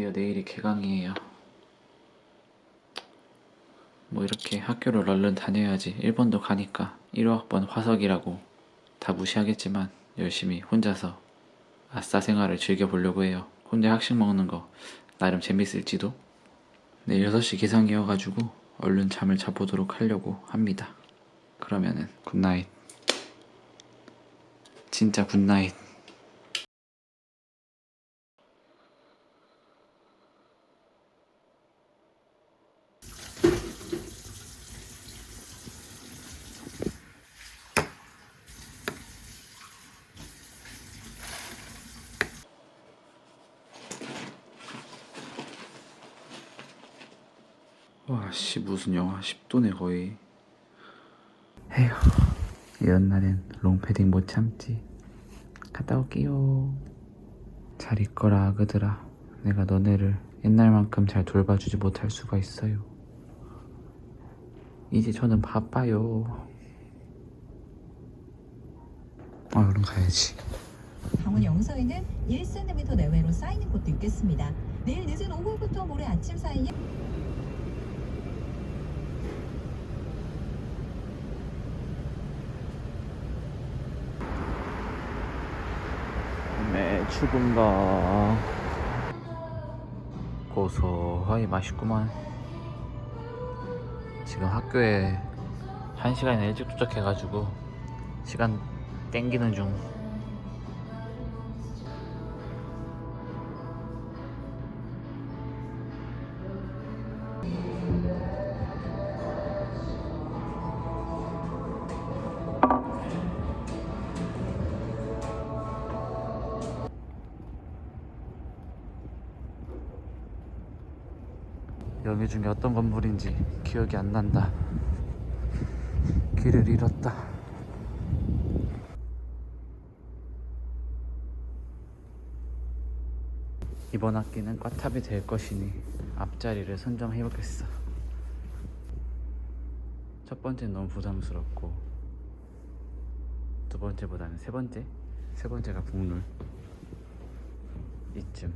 드디어 내일이 개강이에요. 뭐 이렇게 학교를 얼른 다녀야지. 일본도 가니까 1호 학번 화석이라고 다 무시하겠지만 열심히 혼자서 아싸 생활을 즐겨보려고 해요. 혼자 학식 먹는 거 나름 재밌을지도. 내일 6시 기상이어가지고 얼른 잠을 자보도록 하려고 합니다. 그러면은 굿나잇. 진짜 굿나잇. 와씨 무슨 영하 10도네 거의. 에휴 이런 날엔 롱패딩 못 참지. 갔다 올게요. 잘 있거라 아그들아. 내가 너네를 옛날만큼 잘 돌봐주지 못할 수가 있어요. 이제 저는 바빠요. 아 그럼 가야지. 강원 영서에는 1cm 내외로 쌓이는 곳도 있겠습니다. 내일 늦은 오후부터 모레 아침 사이에 매추군가. 고소하니 맛있구만. 지금 학교에 한 시간이나 일찍 도착해가지고 시간 땡기는 중 여기 중에 어떤 건물인지 기억이 안 난다. 길을 잃었다. 이번 학기는 꽈탑이 될 것이니 앞자리를 선정해 보겠어. 첫 번째는 너무 부담스럽고 두 번째보다는 세 번째? 세 번째가 국룰 이쯤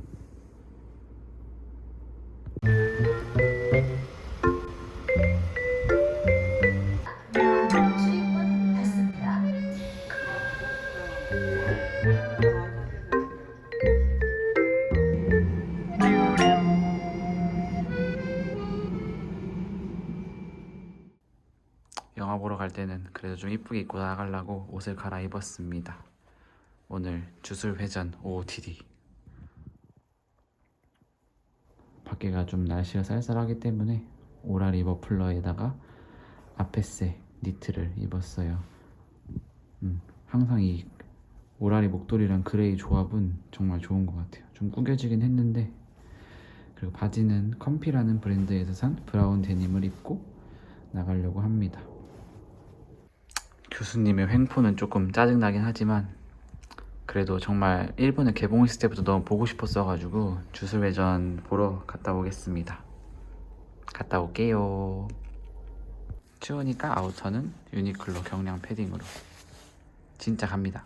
영화 보러 갈 때는 그래도 좀 이쁘게 입고 나가려고 옷을 갈아입었습니다. 오늘 주술회전 OOTD. 밖에가 좀 날씨가 쌀쌀하기 때문에 오라리 머플러에다가 아페세 니트를 입었어요. 음, 항상 이 오라리 목도리랑 그레이 조합은 정말 좋은 것 같아요. 좀 구겨지긴 했는데 그리고 바지는 컴피라는 브랜드에서 산 브라운 데님을 입고 나가려고 합니다. 교수님의 횡포는 조금 짜증나긴 하지만 그래도 정말 일본에 개봉했을 때부터 너무 보고 싶었어가지고 주술회전 보러 갔다 오겠습니다. 갔다 올게요. 추우니까 아우터는 유니클로 경량 패딩으로 진짜 갑니다.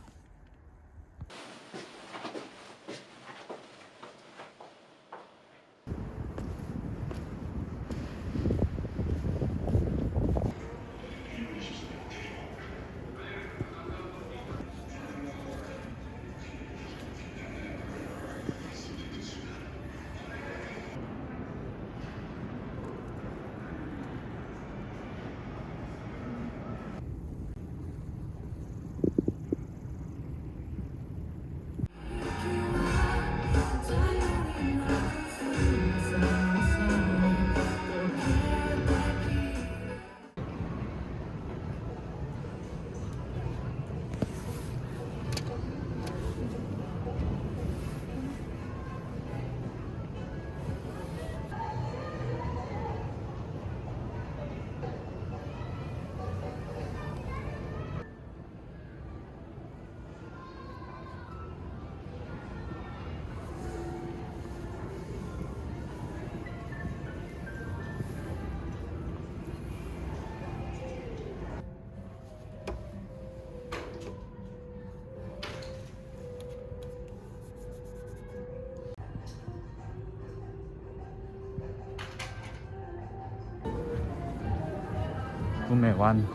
구매 완.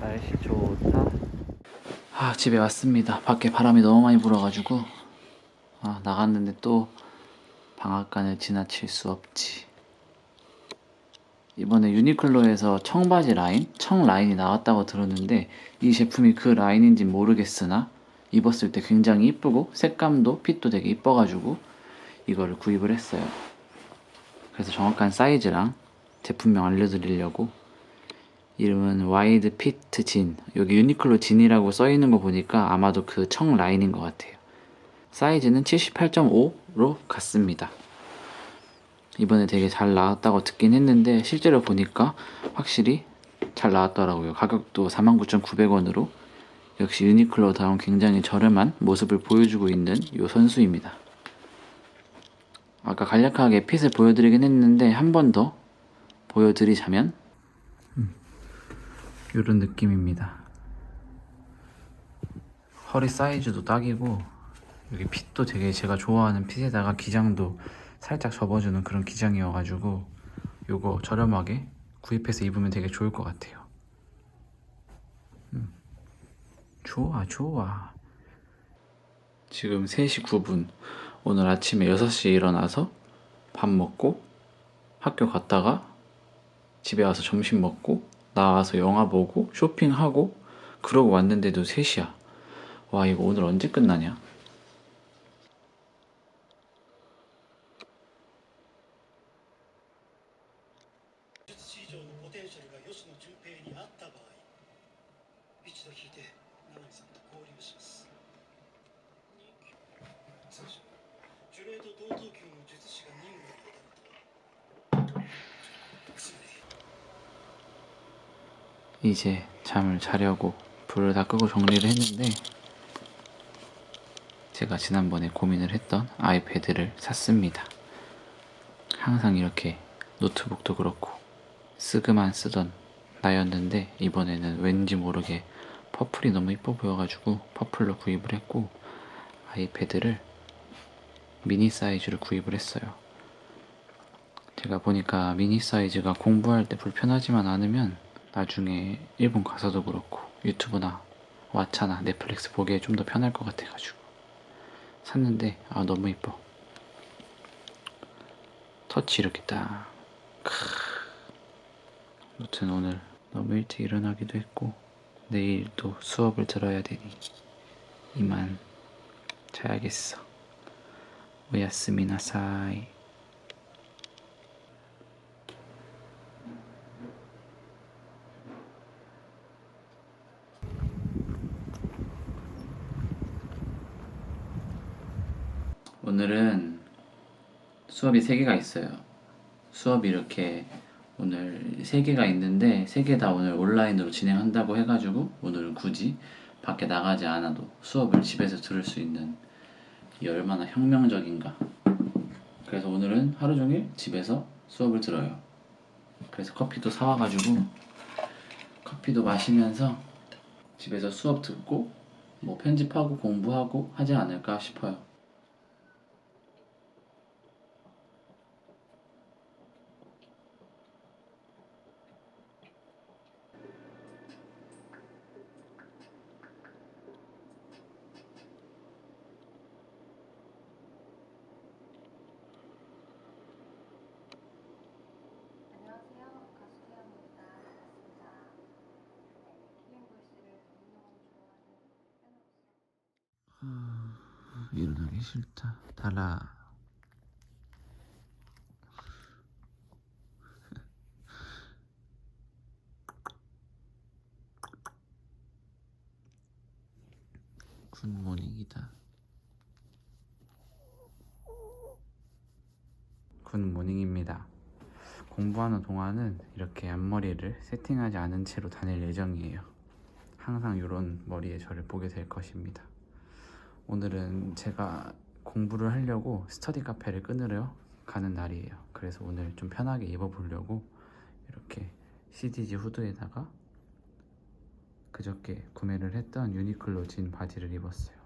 날씨 좋다. 아 집에 왔습니다. 밖에 바람이 너무 많이 불어가지고 아 나갔는데 또 방앗간을 지나칠 수 없지. 이번에 유니클로에서 청바지 라인, 청 라인이 나왔다고 들었는데 이 제품이 그 라인인지 모르겠으나 입었을 때 굉장히 이쁘고 색감도 핏도 되게 이뻐가지고 이거를 구입을 했어요. 그래서 정확한 사이즈랑 제품명 알려드리려고 이름은 와이드 피트 진 여기 유니클로 진이라고 써있는 거 보니까 아마도 그 청 라인인 것 같아요. 사이즈는 78.5로 갔습니다. 이번에 되게 잘 나왔다고 듣긴 했는데 실제로 보니까 확실히 잘 나왔더라고요. 가격도 49,900원으로 역시 유니클로다운 굉장히 저렴한 모습을 보여주고 있는 이 선수입니다. 아까 간략하게 핏을 보여드리긴 했는데 한 번 더 보여드리자면 이런 느낌입니다. 허리 사이즈도 딱이고 여기 핏도 되게 제가 좋아하는 핏에다가 기장도 살짝 접어주는 그런 기장이어가지고 요거 저렴하게 구입해서 입으면 되게 좋을 것 같아요. 음. 좋아 좋아. 지금 3시 9분. 오늘 아침에 6시에 일어나서 밥 먹고 학교 갔다가 집에 와서 점심 먹고 나와서 영화 보고 쇼핑하고 그러고 왔는데도 3시야. 와 이거 오늘 언제 끝나냐? 이제 잠을 자려고 불을 다 끄고 정리를 했는데 제가 지난번에 고민을 했던 아이패드를 샀습니다. 항상 이렇게 노트북도 그렇고 쓰그만 쓰던 나였는데 이번에는 왠지 모르게 퍼플이 너무 이뻐 보여가지고 퍼플로 구입을 했고 아이패드를 미니 사이즈로 구입을 했어요. 제가 보니까 미니 사이즈가 공부할 때 불편하지만 않으면 나중에 일본 가서도 그렇고 유튜브나 왓챠나 넷플릭스 보기에 좀 더 편할 것 같아가지고 샀는데 아 너무 이뻐. 터치 이렇게 딱. 크. 아무튼 오늘 너무 일찍 일어나기도 했고 내일 또 수업을 들어야 되니 이만 자야겠어. 오야스미나사이 오늘은 수업이 3개가 있어요. 수업이 이렇게 오늘 3개가 있는데 3개 다 오늘 온라인으로 진행한다고 해가지고 오늘은 굳이 밖에 나가지 않아도 수업을 집에서 들을 수 있는 이 얼마나 혁명적인가. 그래서 오늘은 하루 종일 집에서 수업을 들어요. 그래서 커피도 사와가지고 커피도 마시면서 집에서 수업 듣고 뭐 편집하고 공부하고 하지 않을까 싶어요. 가수 태연입니다. 반갑습니다. 네, 키링 보이스를 너무너무 좋아하는 팬으로서 일어나기 싫다. 달아. 굿모닝이다. 굿모닝입니다. 공부하는 동안은 이렇게 앞머리를 세팅하지 않은 채로 다닐 예정이에요. 항상 이런 머리에 저를 보게 될 것입니다. 오늘은 제가 공부를 하려고 스터디 카페를 끊으려 가는 날이에요. 그래서 오늘 좀 편하게 입어보려고 이렇게 CDG 후드에다가 그저께 구매를 했던 유니클로 진 바지를 입었어요.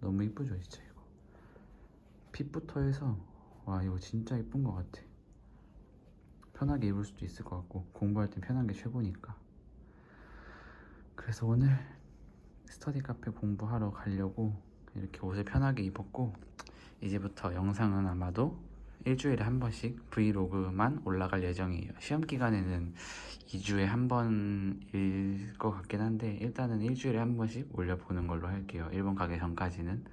너무 이쁘죠 진짜 이거 핏부터 해서 와 이거 진짜 이쁜 것 같아 편하게 입을 수도 있을 것 같고 공부할 땐 편한 게 최고니까 그래서 오늘 스터디 카페 공부하러 가려고 이렇게 옷을 편하게 입었고 이제부터 영상은 아마도 일주일에 한 번씩 브이로그만 올라갈 예정이에요. 시험 기간에는 2주에 한 번일 것 같긴 한데 일단은 일주일에 한 번씩 올려보는 걸로 할게요. 일본 가기 전까지는.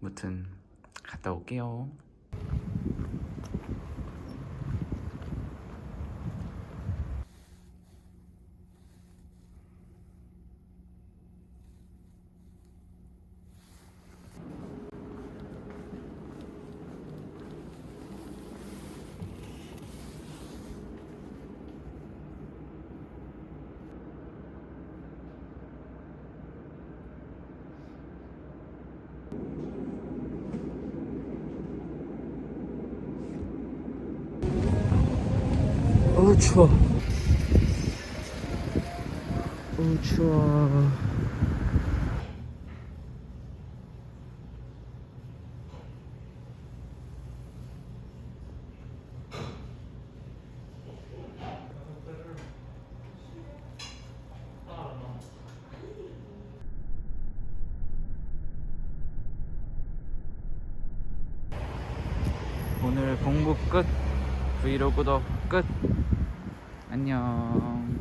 무튼 갔다 올게요. 어우 추워. 어우 추워. 오늘 공부 끝. 브이로그도 끝. 안녕.